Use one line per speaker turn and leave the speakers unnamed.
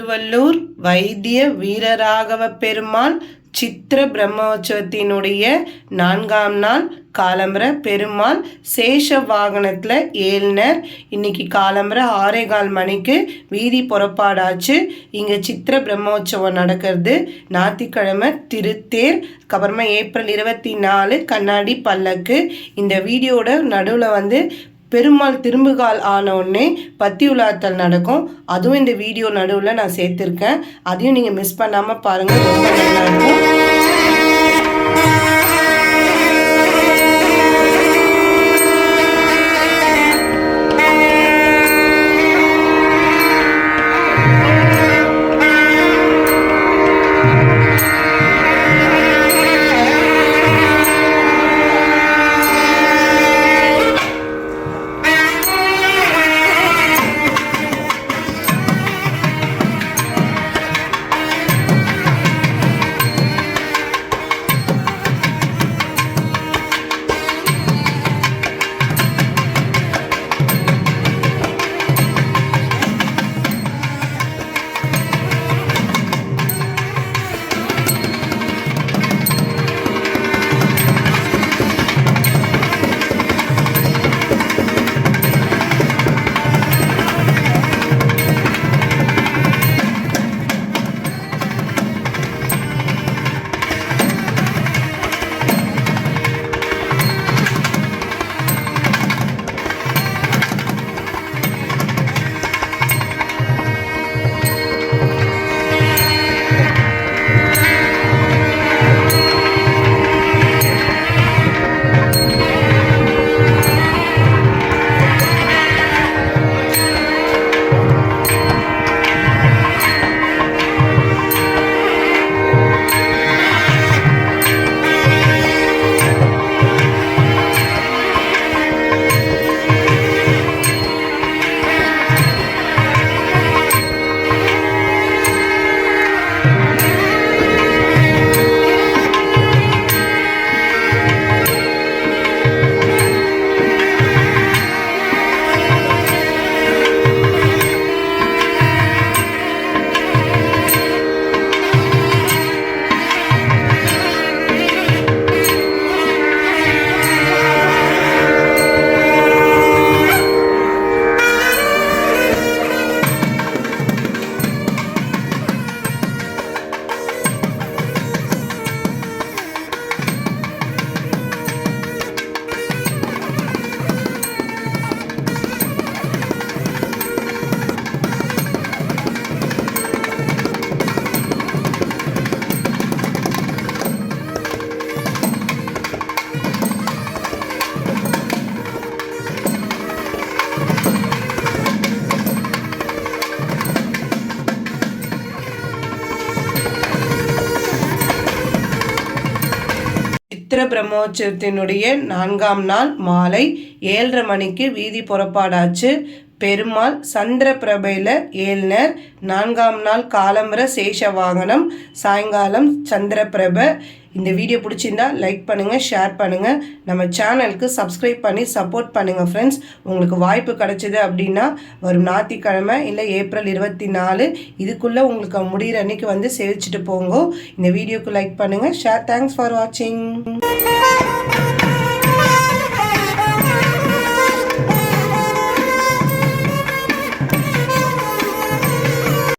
திருவள்ளூர் வைத்திய வீரராகவ பெருமாள் சித்திர பிரம்மோற்சவத்தினுடைய நான்காம் நாள் காலம்பர பெருமாள் சேஷ வாகனத்தில் ஏழ்னர். இன்னைக்கு காலம்பர ஆறேகால் மணிக்கு வீதி புறப்பாடாச்சு. இங்கே சித்திர பிரம்மோற்சவம் நடக்கிறது. ஞாயிற்றுக்கிழமை திருத்தேர் அப்புறமா ஏப்ரல் இருபத்தி நாலு கண்ணாடி பல்லக்கு. இந்த வீடியோட நடுவில் வந்து பெருமாள் திரும்புகால் ஆன உடனே பத்தி உலாத்தல் நடக்கும். அதுவும் இந்த வீடியோ நடுவில் நான் சேர்த்துருக்கேன். அதையும் நீங்கள் மிஸ் பண்ணாமல் பாருங்கள் ரொம்ப நல்லா இருக்கும். சித்திர பிரம்மோற்சவத்தினுடைய நான்காம் நாள் மாலை ஏழரை மணிக்கு வீதி புறப்பாடாச்சு. பெருமாள் சந்திர பிரபையில் ஏழ்னர். நான்காம் நாள் காலம்பர சேஷ வாகனம் சாயங்காலம் சந்திர பிரபை இந்த வீடியோ பிடிச்சிருந்தா லைக் பண்ணுங்கள் ஷேர் பண்ணுங்கள் நம்ம சேனலுக்கு சப்ஸ்கிரைப் பண்ணி சப்போர்ட் பண்ணுங்கள் ஃப்ரெண்ட்ஸ் உங்களுக்கு வாய்ப்பு கிடைச்சிது அப்படின்னா வரும் ஞாயிற்றுக்கிழமை இல்லை ஏப்ரல் இருபத்தி நாலு இதுக்குள்ளே உங்களுக்கு முடிகிற அன்னைக்கு வந்து சேவிச்சுட்டு போங்கோ. இந்த வீடியோக்கு லைக் பண்ணுங்கள் ஷேர் தேங்க்ஸ் ஃபார் வாட்சிங்